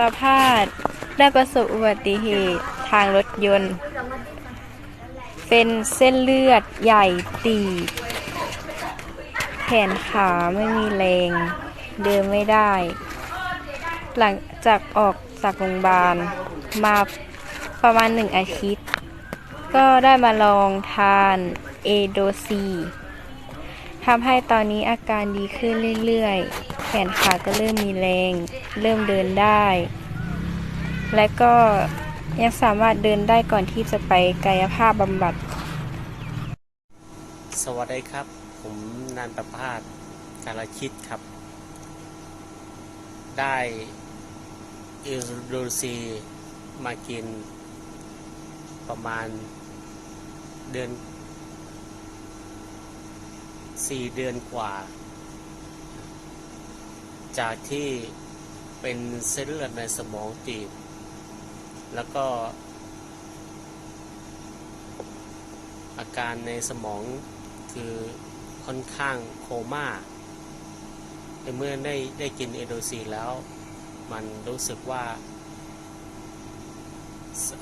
ประพาสได้ประสบอุบัติเหตุทางรถยนต์ เป็นเส้นเลือดใหญ่ตีบแขนขาไม่มีแรง เดินไม่ได้ หลังจากออกจากโรงพยาบาล มาประมาณหนึ่งอาทิตย์ ก็ได้มาลองทานเอโดซีทำให้ตอนนี้อาการดีขึ้นเรื่อยๆ แขนขาก็เริ่มมีแรง เริ่มเดินได้ และก็ยังสามารถเดินได้ก่อนที่จะไปกายภาพบำบัด สวัสดีครับ ผมนันประพาสการคิดครับ ได้อินโดนีซีมากินประมาณเดือนสี่เดือนกว่า จากที่เป็นเส้นเลือดในสมองตีบ แล้วก็ อาการในสมองคือค่อนข้างโคม่าแต่เมื่อได้ได้กินเอโดซีแล้ว มันรู้สึกว่า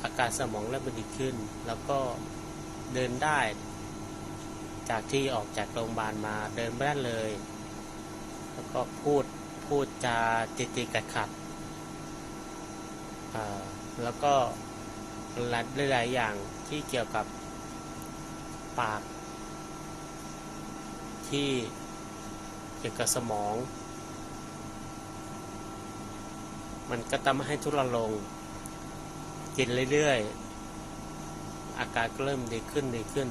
อาการสมองเริ่มดีขึ้น แล้วก็เดินได้ จากที่ออกจากโรงพยาบาลมาเดินไม่ได้เลย แล้วก็พูด พูดจาติดติขัดขัดแล้วก็หลาย ๆ อย่างที่เกี่ยวกับปาก ที่เกี่ยวกับสมอง มันก็ทำให้ทุรนลง กินเรื่อย ๆ อาการก็เริ่มดีขึ้นดีขึ้น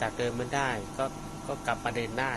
จากเดินไม่ได้ก็ก็กลับมาเดินได้